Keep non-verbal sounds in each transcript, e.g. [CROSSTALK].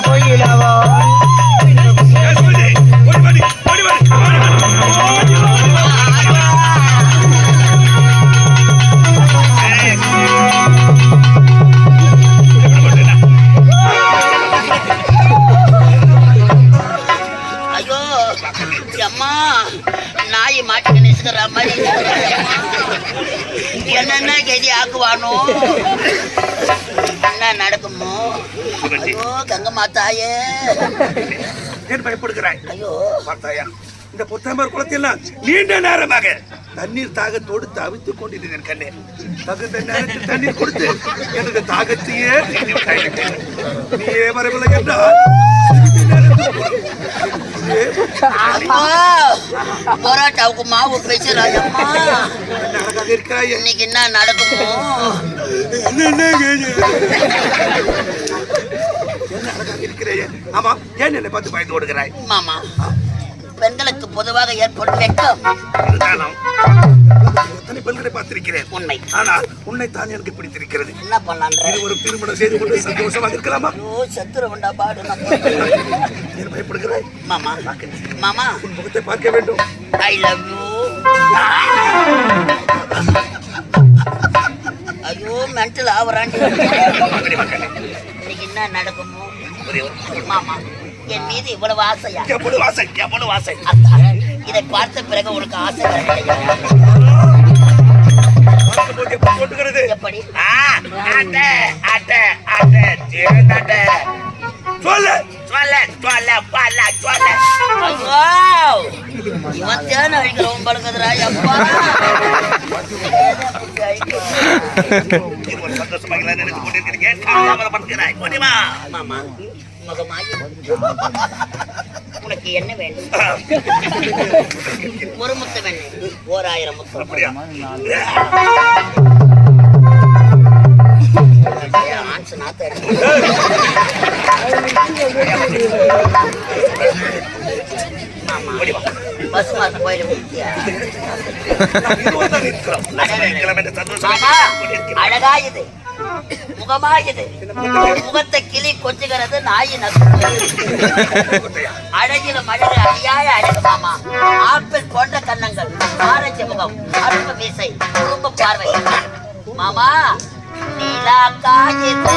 கோயிலவா அம்மா நாய் மாட்டுக்கு நிசுக்கிற மாதிரி. என்னென்ன கதி ஆக்குவானோ என்ன நடக்குமோ ஐயோ கங்கம்மா தாயே ஏன் பயப்படுகிறாய்? ஐயோ. பார்த்தாயா? இந்த புத்தமர் குளத்தில் நீண்ட நேரமாக தண்ணீர் தாகத்தோடு தவித்துக் கொண்டிருந்தேன் கண்ணே. தகுந்த நேரத்தில் தண்ணீர் கொடுத்து எனது தாகத்தையே. நீயே வரவில்லை என்றால் போராட்டாவுக்கு மாவு இன்னைக்கு என்ன நடக்குமோ? இருக்கிறாயே. ஆமா ஏன் என்னை பார்த்து பயந்து ஓடுகிறாய்? மாமா பெண்களுக்கு பொதுவாக ஏற்படும் வெட்கம்? இருந்தாலும் எத்தனை பெண்களை பார்த்திருக்கிறேன்? உண்மை ஆனால் உன்னை தான் எனக்கு பிடித்திருக்கிறது. என்ன பண்ணலான்ற? இது ஒரு திருமணம் செய்து கொண்டு சந்தோஷமாக இருக்கலாமா? ஐயோ சத்துருவண்டா பாடு நம்ம. ஏன் பயப்படுகிறாய்? மாமா மாமா. உன் முகத்தை பார்க்க வேண்டும். ஐ லவ் யூ ஐயோ மென்டல் இன்னைக்கு என்ன நடக்குமோ? மாமா. என் மீது இவ்வளவு ஆசையா எவ்வளவு ஆசை? எவ்வளவு ஆசை? இதை பார்த்த பிறகு உனக்கு ஆசை எப்படி. சொல்லு சொல்ல சொல்ல பல்ல சொல்ல. இவன் தேன் அழிக்கிறவன் பழுகுதுரா எப்பா. சந்தோஷமாக தாமதப்படுத்துகிறாய் முடியுமா மாமா மகமாயி [LAUGHS] உனக்கு என்ன வேண்டும் [LAUGHS] ஒரு முத்து வேணும். ஓர் ஆயிரம் முத்து. அப்படியா? ஆன்சு நாத்த பஸ் மார்க். அழகா இது. முகமா முகத்தை கிளி கொஞ்சுகிறது நாய் அழகில அழகிலும் அழியாய அழகு மாமா ஆப்பிள் போன்ற கன்னங்கள். ஆரஞ்சு முகம் அரும்பு மீசை குடும்ப பார்வை. மாமா நீலா காயுது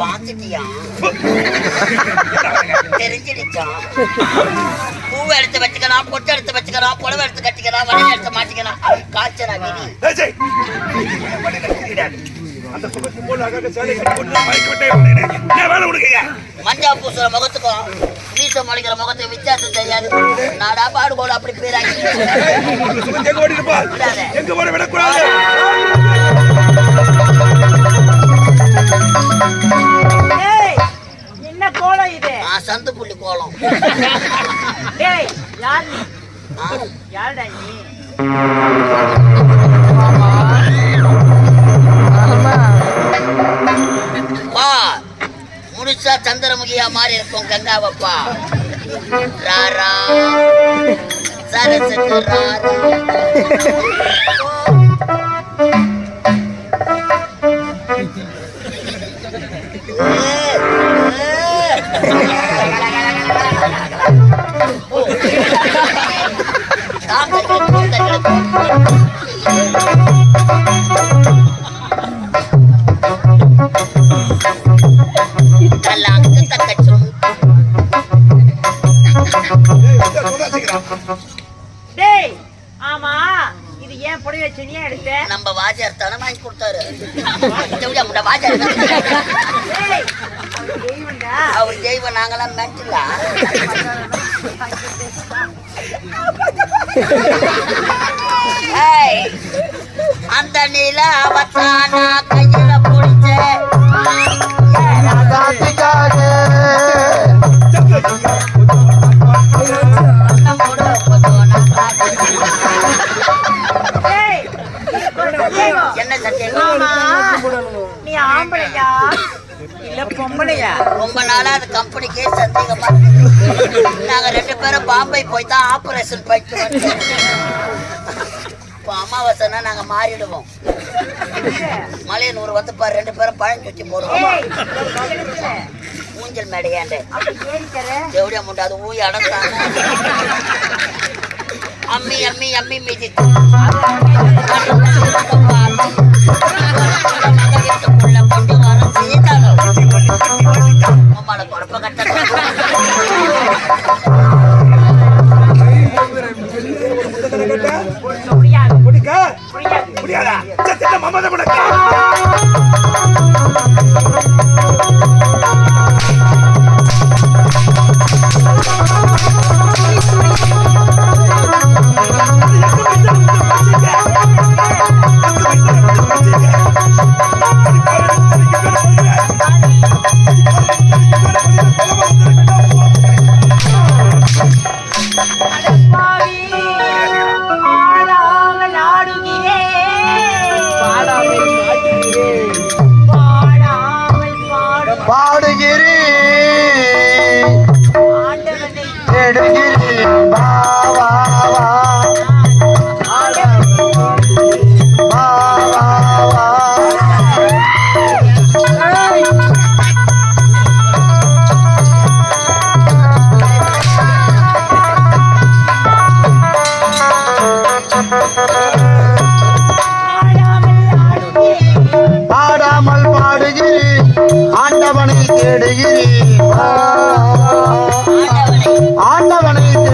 பாத்துட்டியா தெரிஞ்சிடுச்சான் பூவை எடுத்து வச்சுக்கலாம் பொட்டு எடுத்து வச்சுக்கலாம் புடவை எடுத்து கட்டிக்கலாம் வளையல் எடுத்து மாட்டிக்கலாம் காய்ச்சனா விதி. அந்த போல சேலை கட்டி கொண்டு. என்ன வேலை? மஞ்சா பூசுற முகத்துக்கும் வீச மொழிக்கிற முகத்துக்கும் வித்தியாசம் தெரியாது நாடா பாடுகோடு அப்படி பேராக்கி எங்க ஓடிட்டு போ. எங்க விடக்கூடாது. யாருடா நீ. பா முழுசா சந்திரமுகியா மாறி இருக்கும் கங்காவப்பா. ராரா சரசத்து ராரா நல்ல நம்ம வாஜார் தானே வாங்கி கொடுத்தாரு. உங்க வாஜார் அவர் தெய்வம் நாங்களாம் மேட்சலா [LAUGHS] [LAUGHS] [LAUGHS] அந்த நில அவத்தானா கையில பிடிச்ச. என்ன சத்தியம்? ஆமா நீ ஆம்பளையா? இல்ல பொம்பளையா? ரொம்ப நாளா அது கம்பெனிக்கே சந்தேகமா. நாங்க ரெண்டு பேரும் பாம்பே போய் தான் ஆபரேஷன் போயிட்டு வந்தோம். இப்போ அமாவாசைனா நாங்க மாறிடுவோம் மலையனூர் வந்து பாரு ரெண்டு பேரும் பழஞ்சுச்சி போடுவோம் ஏய் கிணத்துல. ஊஞ்சல் மேடையாண்டு எவ்வளோ முண்டாது ஊய் அடந்தாங்க அம்மி அம்மி அம்மி மீதி கொண்டு வர அம்மால குழப்ப கட்ட அட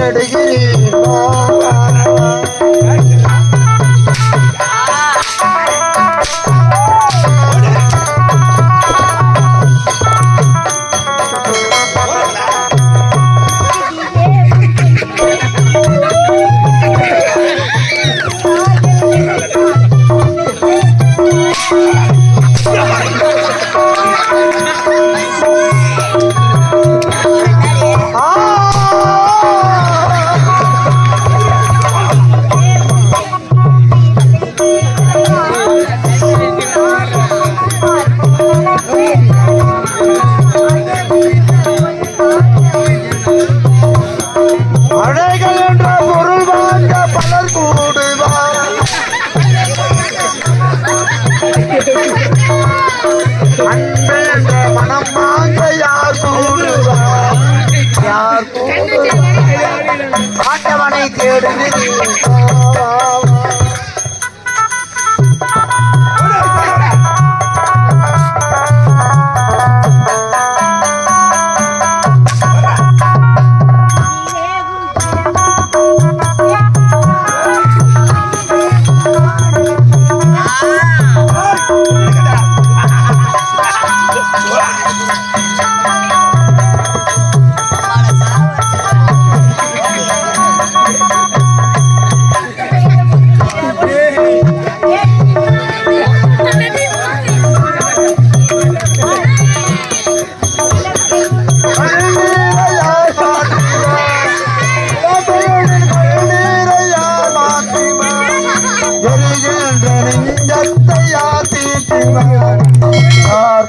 நடுகிறேன் தீட்டுவார்? யார்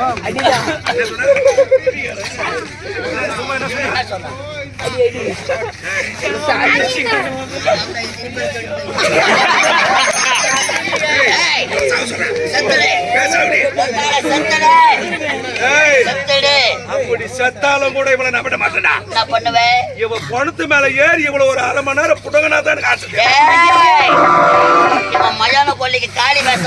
ahí ya. அப்படி செத்தாலும் கூட இவளை நம்பிட மாட்டேன்டா. என்ன பண்ணுவேன் இவ பணத்து மேல ஏறி இவ்வளவு ஒரு அரை மணி நேரம் புடங்கனா தான் எனக்கு ஆசை இவன் மயான கொல்லிக்கு காளி பேச.